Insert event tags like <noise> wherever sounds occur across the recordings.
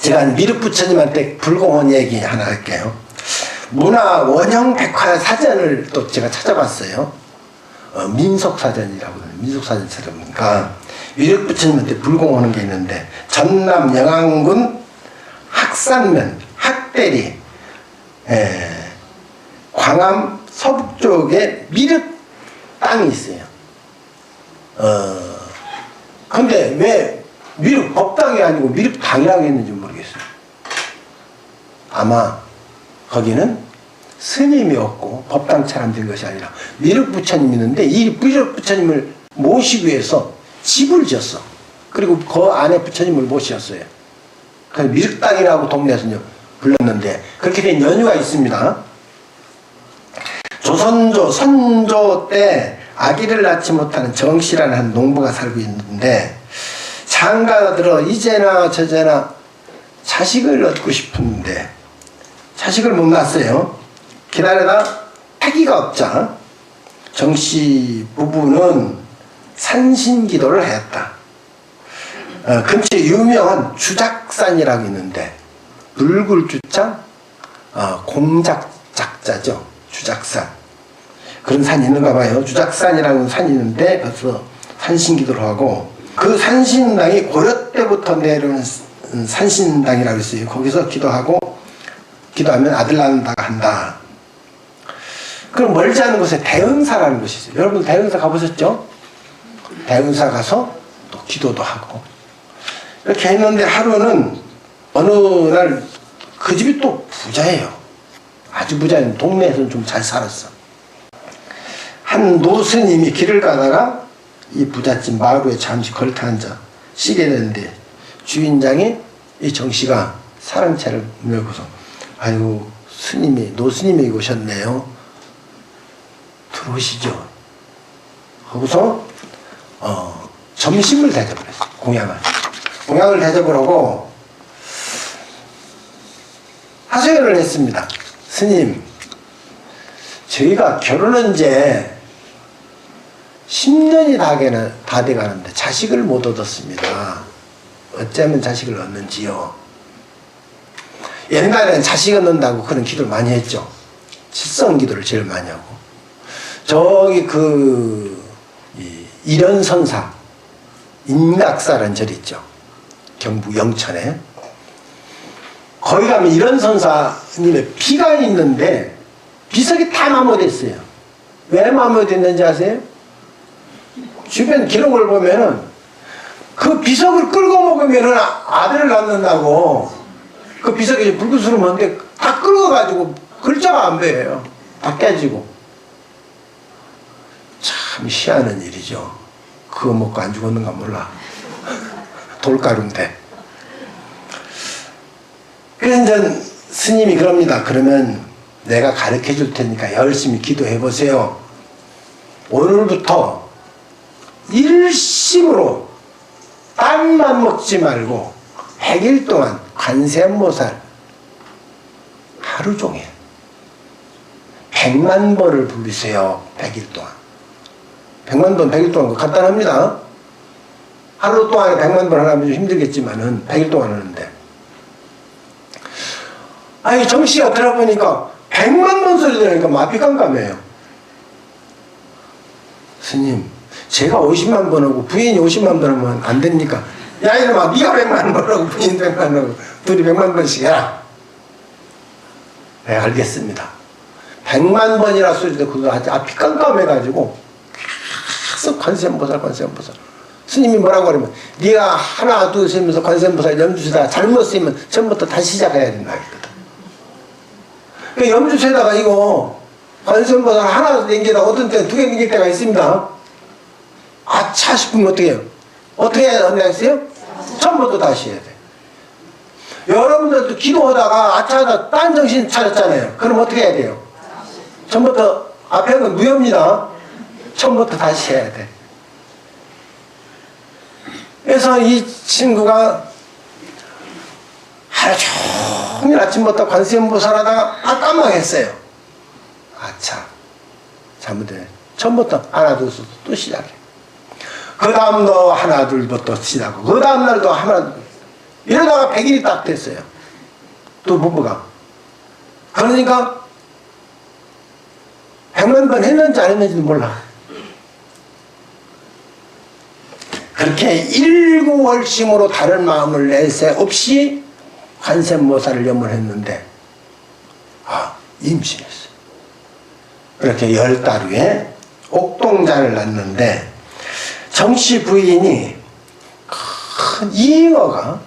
제가 미륵 부처님한테 불공원 얘기 하나 할게요. 문화 원형 백화 사전을 또 제가 찾아봤어요. 어, 민속사전이라고 해요. 민속사전처럼. 그러니까 미륵 부처님한테 불공하는 게 있는데 전남 영안군 학산면 학대리 에, 광암 서북쪽에 미륵 땅이 있어요. 어, 근데 왜 미륵 법당이 아니고 미륵 당이라고 했는지 모르겠어요. 아마 거기는 스님이 없고 법당처럼 된 것이 아니라 미륵 부처님이 있는데 이 미륵 부처님을 모시기 위해서 집을 지었어. 그리고 그 안에 부처님을 모셨어요. 그래서 미륵당이라고 동네에서는 불렀는데 그렇게 된 연유가 있습니다. 조선조 선조 때 아기를 낳지 못하는 정씨라는 한 농부가 살고 있는데 장가가 들어 이제나 저제나 자식을 얻고 싶은데 자식을 못 낳았어요. 기다리다 패기가 없자 정씨 부부는 산신기도를 하였다. 어, 근처에 유명한 주작산이라고 있는데 불굴주자 어, 공작작자죠. 주작산. 그런 산이 있는가 봐요. 주작산이라는 산이 있는데 거기서 산신기도를 하고 그 산신당이 고려 때부터 내려오는 산신당이라고 있어요. 거기서 기도하고 기도하면 아들 낳는다고 한다. 그럼 멀지 않은 곳에 대은사라는 곳이 있어요. 여러분 대은사 가보셨죠? 대은사 가서 또 기도도 하고 이렇게 했는데 하루는 어느 날 그 집이 또 부자예요. 아주 부자인 동네에서는 좀 잘 살았어. 한 노스님이 길을 가다가 이 부잣집 마루에 잠시 걸터 앉아 쉬게 되는데 주인장이 이 정씨가 사랑채를 물고서 아유 스님이 노스님이 오셨네요. 들어오시죠. 하고서 어, 점심을 대접을 했어. 공양을. 공양을 대접을 하고 하소연을 했습니다. 스님, 저희가 결혼한 지 10년이 다, 되는, 다 돼가는데 자식을 못 얻었습니다. 어쩌면 자식을 얻는지요? 옛날에는 자식 얻는다고 그런 기도를 많이 했죠. 칠성 기도를 제일 많이 하고. 저기 그, 이, 일연선사, 인각사라는 절 있죠. 경북 영천에. 거기 가면 이런 선사님의 피가 있는데 비석이 다 마모됐어요. 왜 마모됐는지 아세요? 주변 기록을 보면은 그 비석을 끌고 먹으면은 아- 아들을 낳는다고 그 비석이 불구스름한데 다 끌어가지고 글자가 안 보여요. 다 깨지고. 참 희한한 일이죠. 그거 먹고 안 죽었는가 몰라. <laughs> 돌가루인데. 그래서 이제 스님이 그럽니다. 그러면 내가 가르쳐 줄 테니까 열심히 기도해 보세요. 오늘부터 일심으로 땀만 먹지 말고 100일 동안 관세음보살 하루 종일 100만 번을 부르세요. 100일 동안. 100만 번, 100일 동안 간단합니다. 하루 동안에 100만 번 하면 좀 힘들겠지만은 100일 동안 하는데 아니 정씨가 들어보니까 100만 번 소리 들으니까 마피 깜깜해요. 스님, 제가 50만 번 하고 부인이 50만 번 하면 안 됩니까? 야 이놈아 네가 100만 번 하고 부인 100만 번 하고 둘이 100만 번씩 해라. 네 알겠습니다. 100만 번이라 소리 듣고 그거 하지 앞이 깜깜해가지고 계속 관세음보살 관세음보살 스님이 뭐라고 그러면 네가 하나 둘 세면서 관세음보살 염주시다 잘못 쓰면 처음부터 다시 시작해야 된다 했거든. 그 염주세다가 이거 관세음보살 하나 남기다 어떤 때는 두개 남길 때가 있습니다. 아차 싶으면 어떻게 해요? 어떻게 된다했어요? 처음부터 다시 해야 돼. 여러분들도 기도하다가 아차하다 딴 정신 차렸잖아요. 그럼 어떻게 해야 돼요? 처음부터 앞에 는 무효입니다. 처음부터 다시 해야 돼. 그래서 이 친구가 하루 종일 아침부터 관세음보살 하다가 아 깜빡했어요. 아차 잘못해. 처음부터 둘셋 또 시작해. 그 다음도 하나 둘부터 시작하고 그 다음 날도 하나 둘. 이러다가 100일이 딱 됐어요. 또 부부가. 그러니까 100만 번 했는지 안 했는지도 몰라. 그렇게 일구월심으로 다른 마음을 내세 없이 관세모사를 염원했는데 아 임신했어요. 그렇게 열 달 후에 옥동자를 낳는데 정씨 부인이 큰 잉어가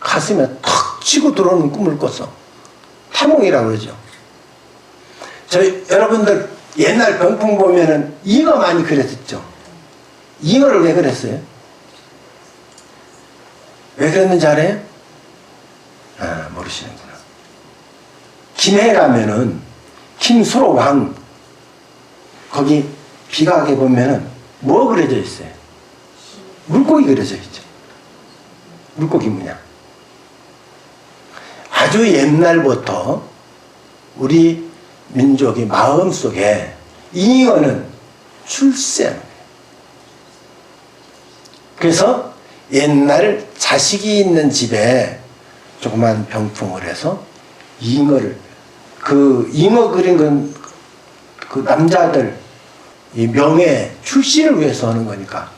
가슴에 턱 치고 들어오는 꿈을 꿨어. 태몽이라고 그러죠. 저 여러분들 옛날 병풍 보면은 잉어 많이 그렸었죠. 잉어를 왜 그랬어요? 왜 그랬는지 알아요? 아, 모르시는구나. 김해라면은 김수로 왕 거기 비각에 보면은 뭐 그려져 있어요? 물고기 그려져 있죠. 물고기 문양. 아주 옛날부터 우리 민족의 마음 속에 잉어는 출세. 그래서 옛날 자식이 있는 집에 조그만 병풍을 해서 잉어를 그 잉어 그린 건 그 남자들 이 명예 출시를 위해서 하는 거니까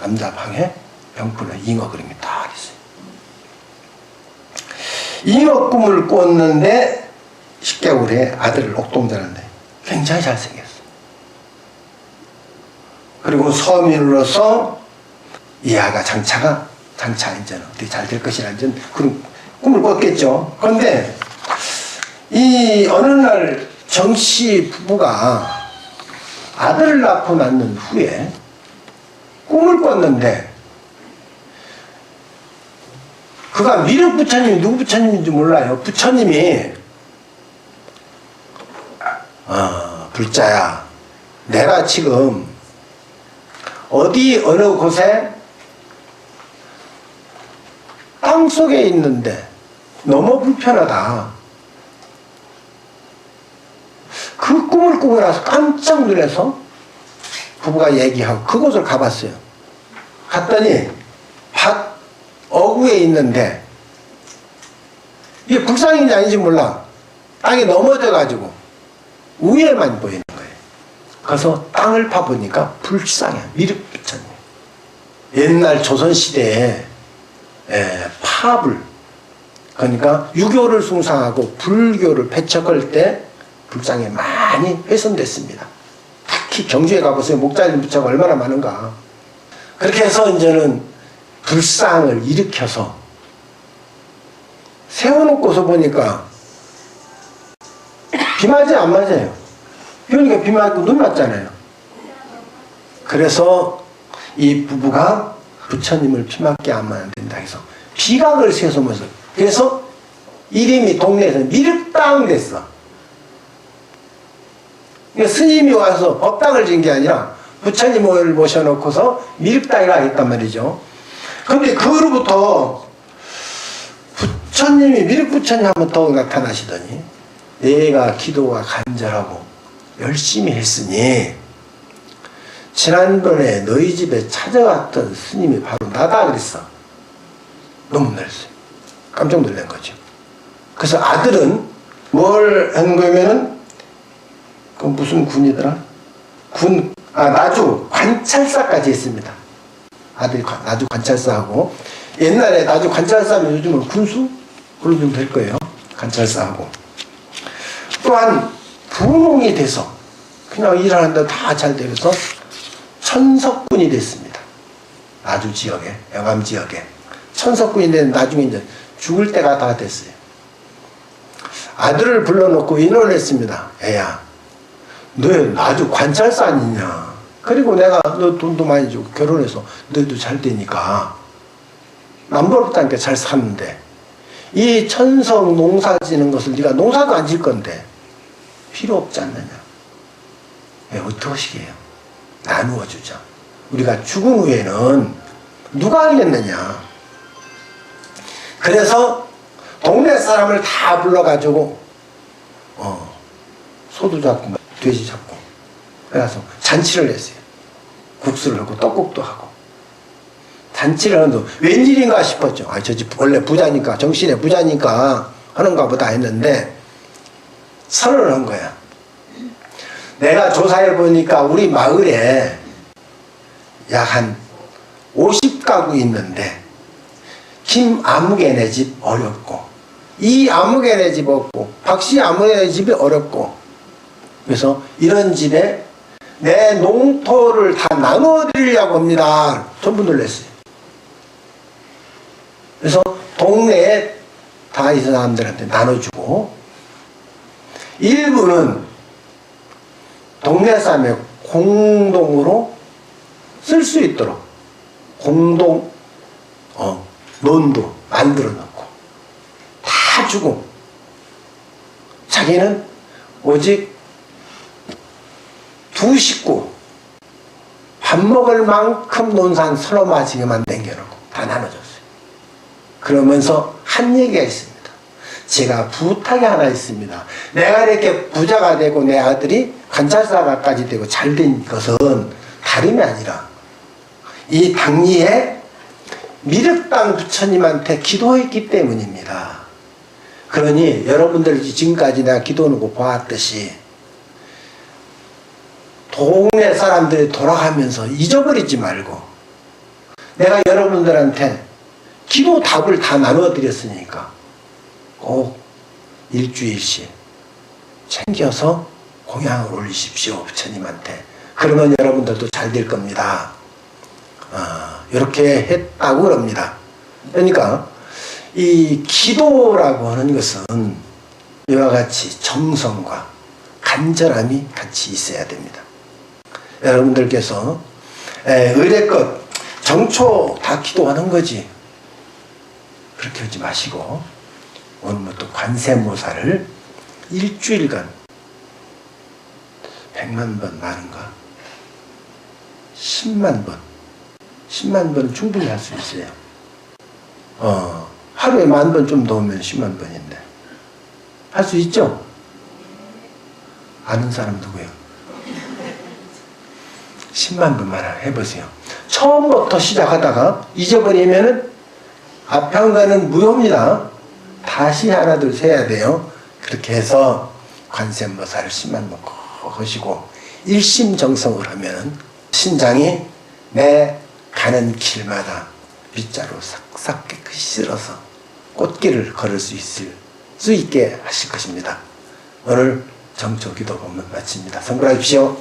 남자 방에 병풍에 잉어 그림이 딱 있어요. 잉어 꿈을 꿨는데 10개월에 아들을 옥동자는데 굉장히 잘생겼어. 그리고 서민으로서 이 아가 장차가 장차 이제는 어떻게 잘 될 것이라 이제 그런 꿈을 꿨겠죠. 그런데 이 어느 날 정씨 부부가 아들을 낳고 낳는 후에 꿈을 꿨는데 그가 미륵 부처님이 누구 부처님인지 몰라요. 부처님이 어, 불자야 내가 지금 어디 어느 곳에 땅 속에 있는데 너무 불편하다. 그 꿈을 꾸고 나서 깜짝 놀라서 부부가 얘기하고 그곳을 가봤어요. 갔더니 밭 어구에 있는데 이게 불상인지 아닌지 몰라. 땅에 넘어져가지고 위에만 보이는 거예요. 가서 땅을 파보니까 불상이야. 미륵부처님. 옛날 조선시대에 에, 파불 그러니까 유교를 숭상하고 불교를 배척할 때 불상에 많이 훼손됐습니다. 경주에 가보세요. 목자님 부처가 얼마나 많은가. 그렇게 해서 이제는 불상을 일으켜서 세워놓고서 보니까 비 맞아요? 안 맞아요? 그러니까 비 맞고 눈 맞잖아요. 그래서 이 부부가 부처님을 피 맞게 하면 안 된다 해서 비각을 세우면서 그래서 이름이 동네에서 미륵당 됐어. 그러니까 스님이 와서 법당을 진 게 아니라 부처님을 모셔놓고서 미륵당이라 했단 말이죠. 근데 그로부터 부처님이 미륵부처님 하면 더욱 나타나시더니 내가 기도가 간절하고 열심히 했으니 지난번에 너희 집에 찾아왔던 스님이 바로 나다 그랬어. 너무 놀랐어요. 깜짝 놀란 거죠. 그래서 아들은 뭘 한 거면은 그 무슨 군이더라? 군, 아, 나주 관찰사까지 했습니다. 아들이 관- 나주 관찰사하고 옛날에 나주 관찰사면 요즘은 군수? 그런 정도 될 거예요. 관찰사하고. 또한 부흥이 돼서 그냥 일하는데 다 잘 되면서 천석군이 됐습니다. 나주 지역에, 영암 지역에. 천석군이 된 나중에 이제 죽을 때가 다 됐어요. 아들을 불러놓고 인원을 했습니다. 애야, 너 나주 관찰사 아니냐. 그리고 내가 너 돈도 많이 주고 결혼해서 너도 잘 되니까 남부럽다니까 잘 사는데 이 천석 농사 지는 것을 네가 농사도 안 질 건데 필요 없지 않느냐. 예, 어떻게 하시게요? 나누어 주자. 우리가 죽은 후에는 누가 하겠느냐. 그래서 동네 사람을 다 불러가지고 어, 소도 잡고 돼지 잡고 그래서 잔치를 했어요. 국수를 하고 떡국도 하고 잔치를 하는데 웬일인가 싶었죠. 아, 저 집 원래 부자니까, 정신의 부자니까 하는가 보다 했는데 선언을 한 거야. 내가 조사해 보니까 우리 마을에 약 한 50가구 있는데 김 아무개네 집 어렵고 이 아무개네 집 없고 박씨 아무개네 집이 어렵고 그래서 이런 집에 내 농토를 다 나눠 드리려고 합니다. 전부 놀랬어요. 그래서 동네에 다 이 사람들한테 나눠주고 일부는 동네 사람의 공동으로 쓸 수 있도록 공동 어, 논도 만들어 놓고 다 주고 자기는 오직 두 식구 밥 먹을 만큼 논산 서너 마지게만 남겨놓고 다 나눠줬어요. 그러면서 한 얘기가 있습니다. 제가 부탁이 하나 있습니다. 내가 이렇게 부자가 되고 내 아들이 관찰사가까지 되고 잘 된 것은 다름이 아니라 이 당리에 미륵당 부처님한테 기도했기 때문입니다. 그러니 여러분들 지금까지 내가 기도하고 보았듯이 동네 사람들이 돌아가면서 잊어버리지 말고 내가 여러분들한테 기도 답을 다 나누어 드렸으니까 꼭 일주일씩 챙겨서 공양을 올리십시오 부처님한테. 그러면 여러분들도 잘 될 겁니다. 아, 이렇게 했다고 그럽니다. 그러니까 이 기도라고 하는 것은 이와 같이 정성과 간절함이 같이 있어야 됩니다 여러분들께서 에, 의뢰껏 정초 다 기도하는 거지 그렇게 하지 마시고 오늘부터 관세모사를 일주일간 백만 번 많은가? 10만 번 10만 번 충분히 할 수 있어요 어, 하루에 만 번좀더 오면 10만 번인데 할 수 있죠? 아는 사람 누구예요? 10만 번만 해보세요 처음부터 시작하다가 잊어버리면은 거는 무효입니다. 다시 하나 둘 세야 돼요. 그렇게 해서 관세음보살을 10만 번꼭 하시고 일심정성을 하면 신장이 내 가는 길마다 빗자루 싹싹 깨끗이 쓸어서 꽃길을 걸을 수 있을 수 있게 하실 것입니다. 오늘 정초 기도 본문 마칩니다. 성불하십시오.